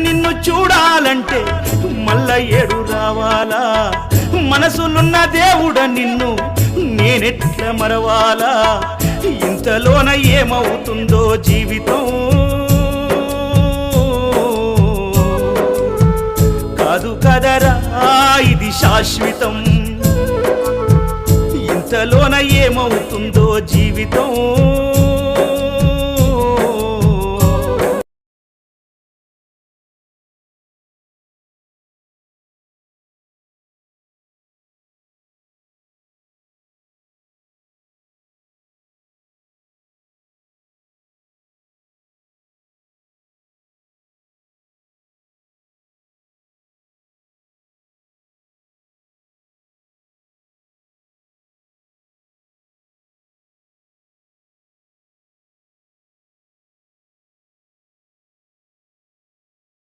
నిన్ను చూడాలంటే మల్ల ఏడు రావాలా? మనసులున్న దేవుడ నిన్ను నేనెట్ల మరవాలా? ఇంతలోన ఏమవుతుందో జీవితం? కాదు కదరా ఇది శాశ్వతం. ఇంతలోన ఏమవుతుందో జీవితం?